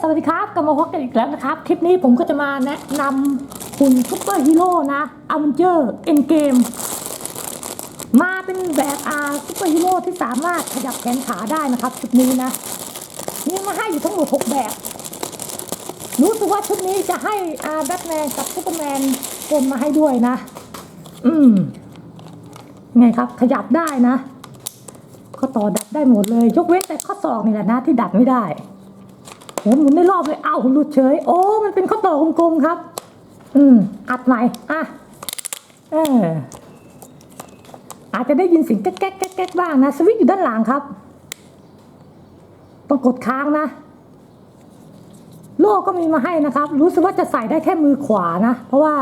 สวัสดีครับกลับมาพบกันอีกแล้วนะครับ คลิปนี้ผมก็จะมาแนะนำหุ่นซุปเปอร์ฮีโร่นะอเวนเจอร์เอ็นเกมมาเป็นแบบอาซุปเปอร์ฮีโร่ที่สามารถขยับแขนขาได้นะครับชุดนี้นะ นี่มาให้อยู่ทั้งหมด 6 แบบ รู้สึกว่าชุดนี้จะให้อาแบทแมนกับซูเปอร์แมนปนมาให้ด้วยนะ อืมไงครับขยับได้นะข้อต่อดัดได้หมดเลย ยกเว้นแต่ข้อศอกนี่แหละนะที่ดัดไม่ได้ หหมุนได้รอบเลย เอ้าหลุดเฉย โอ้ มันเป็นข้อต่อกลมๆครับ อืม อัดใหม่ อะ เออ อาจจะได้ยินเสียงแก๊กแก๊กแก๊กบ้างนะ สวิตช์อยู่ด้านหลังครับ ต้องกดค้างนะ โล่ก็มีมาให้นะครับ รู้สึกว่าจะใส่ได้แค่มือขวานะ เพราะว่า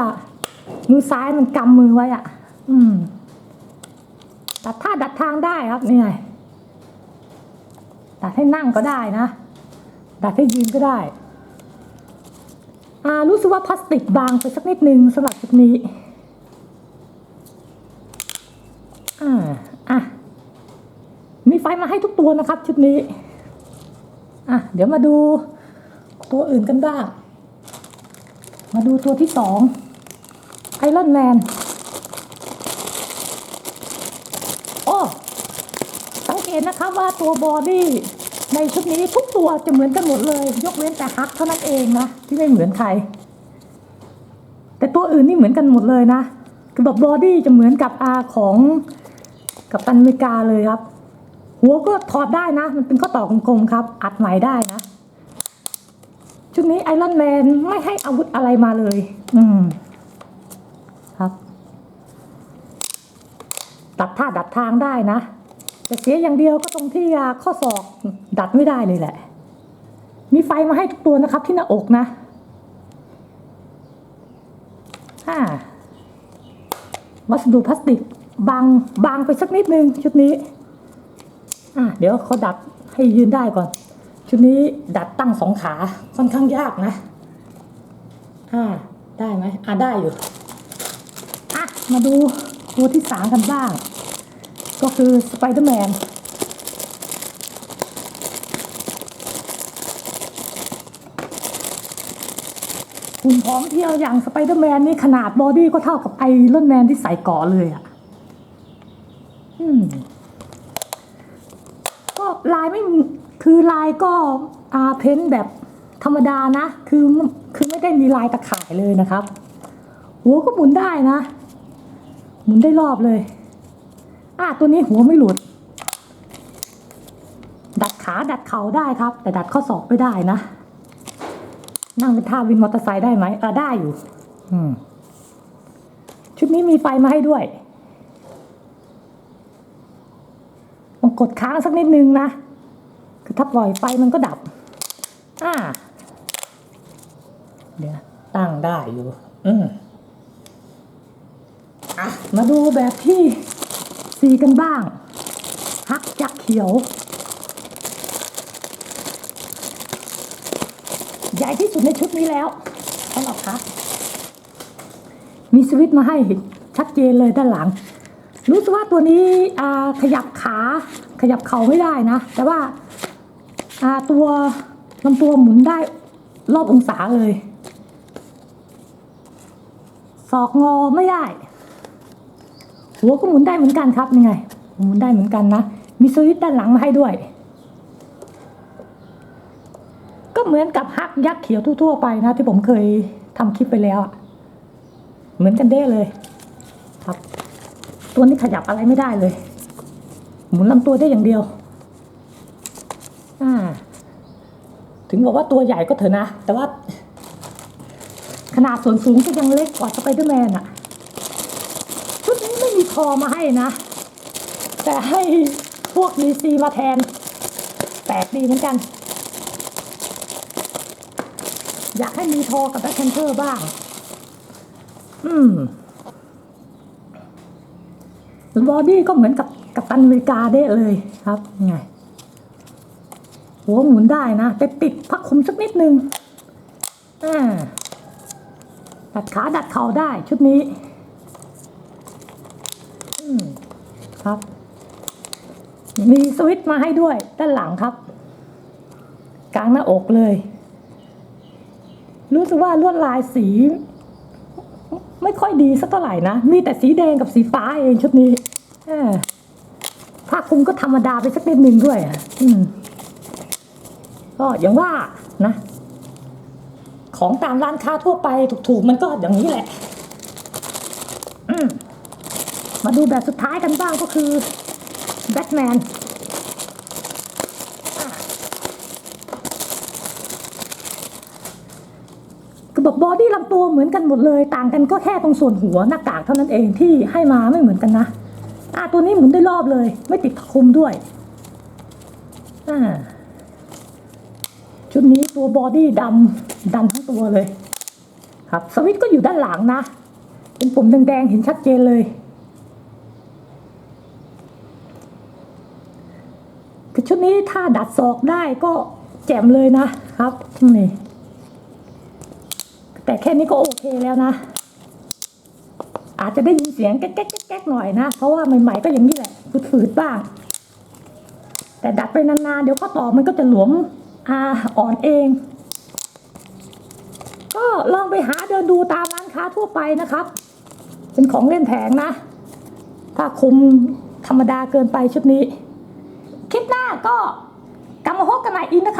มือซ้ายมันกำมือไว้อะ อืม ดัดท่าดัดทางได้ครับนี่ไงดัดให้นั่งก็ได้นะ ดัดให้ยืนก็ได้อ่ารู้สึกว่าพลาสติกบางไปสักนิดนึงสำหรับชุดนี้อ่าอะมีไฟมาให้ทุกตัวนะครับชุดนี้อะเดี๋ยวมาดูตัวอื่นกันบ้าง มาดูตัวที่สองไอรอนแมนโอ้สังเกตนะครับว่าตัวบอดี้ ในชุดนี้ทุกตัวจะเหมือนกันหมดเลย ยกเว้นแต่ฮักเท่านั้นเองนะที่ไม่เหมือนใคร แต่ตัวอื่นนี่เหมือนกันหมดเลยนะคือแบบบอดี้จะเหมือนกับอาของกับตันอเมริกาเลยครับ หัวก็ถอดได้นะ มันเป็นข้อต่อกลมๆครับ อัดใหม่ได้นะ ชุดนี้ไอรอนแมนไม่ให้อาวุธอะไรมาเลย อืมครับ ตัดท่าดัดทางได้นะ แต่เสียอย่างเดียวก็ตรงที่ข้อศอกดัดไม่ได้เลยแหละ มีไฟมาให้ทุกตัวนะครับที่หน้าอกนะอ่าวัสดุพลาสติกบางบางไปสักนิดนึงชุดนี้อะเดี๋ยวเขาดัดให้ยืนได้ก่อน ชุดนี้ดัดตั้งสองขาค่อนข้างยากนะอ่าได้ไหมอ่าได้อยู่อะมาดูตัวที่สามกันบ้าง ก็คือสไปเดอร์แมนหุ่นผอมเพรียวอย่างสไปเดอร์แมนนี่ขนาดบอดี้ก็เท่ากับไอรอนแมนที่ใส่กาะเลยอะ่ะก็ลายไม่คือลายก็อาเพ้นท์แบบธรรมดานะ คือคือไม่ได้มีลายตะข่ายเลยนะครับ หัวก็หมุนได้นะ หมุนได้รอบเลย อะตัวนี้หัวไม่หลุด ดัดขาดัดเข่าได้ครับ แต่ดัดข้อศอกไม่ได้นะ นั่งเป็นท่าวินมอเตอร์ไซค์ได้ไหมเออได้อยู่ อืม ชุดนี้มีไฟมาให้ด้วยต้องกดค้างสักนิดนึงนะ คือถ้าปล่อยไฟมันก็ดับ อ่า เดี๋ยวตั้งได้อยู่ อืมอะ มาดูแบบที่ สีกันบ้าง ฮักจักเขียว ใหญ่ที่สุดในชุดนี้แล้วสำหรับฮักมีสวิตมาให้ชัดเจนเลยด้านหลัง รู้สึกว่าตัวนี้ขยับขาขยับเข่าไม่ได้นะ แต่ว่าอ่าตัวลำตัวหมุนได้รอบองศาเลย ศอกงอไม่ได้ หัวก็หมุนได้เหมือนกันครับนี่ไง หมุนได้เหมือนกันนะ มีสวิตด้านหลังมาให้ด้วย ก็เหมือนกับฮักยักษ์เขียวทั่วๆไปนะ ที่ผมเคยทำคลิปไปแล้วอะเหมือนกันเด้เลย ครับ ตัวนี้ขยับอะไรไม่ได้เลย หมุนลำตัวได้อย่างเดียวอ่าถึงบอกว่าตัวใหญ่ก็เถอะนะ แต่ว่า ขนาดส่วนสูงก็ยังเล็กกว่าสไปเดอร์แมนอะ นี้ไม่มีคอมาให้นะ แต่ให้พวกดีซีมาแทน แปลกดีเหมือนกัน อยากให้มีทอกับแบล็คแพนเทอร์บ้าง อืมบอดี้ก็เหมือนกับกับตันอเมริกาได้เลยครับไงหัวหมุนได้นะ แต่ติดพักคุมสักนิดนึงอ่าดัดขาดัดเข่าได้ชุดนี้ ครับ มีสวิตช์มาให้ด้วย ด้านหลังครับ กลางหน้าอกเลย รู้สึกว่าลวดลายสี ไม่ค่อยดีสักเท่าไหร่นะ มีแต่สีแดงกับสีฟ้าเองชุดนี้ผ้าคลุมก็ธรรมดาไปสักนิดหนึ่งด้วยอืมก็อย่างว่านะ ของตามร้านค้าทั่วไปถูกๆ มันก็อย่างนี้แหละ มาดูแบบสุดท้ายกันบ้างก็คือแบทแมนคือแบบบอดี้ลำตัวเหมือนกันหมดเลย ต่างกันก็แค่ตรงส่วนหัวหน้ากากเท่านั้นเองที่ให้มาไม่เหมือนกันนะอ่าตัวนี้หมุนได้รอบเลย ไม่ติดคุมด้วยอ่าชุดนี้ตัวบอดี้ดำดำทั้งตัวเลย ครับสวิตก็อยู่ด้านหลังนะ เป็นปุ่มแดงๆเห็นชัดเจนเลย คือ ชุดนี้ถ้าดัดศอกได้ก็แจ่มเลยนะครับนี่แต่แค่นี้ก็โอเคแล้วนะ อาจจะได้ยินเสียงแก๊กแก๊กแก๊กหน่อยนะ เพราะว่าใหม่ๆก็อย่างนี้แหละฝืดๆบ้าง แต่ดัดไปนานๆ เดี๋ยวข้อต่อมันก็จะหลวมอาอ่อนเอง ก็ลองไปหาเดินดูตามร้านค้าทั่วไปนะครับ เป็นของเล่นแผงนะ ถ้าคุมธรรมดาเกินไปชุดนี้ ก็กลับมาพบกันใหม่อีกนะคะ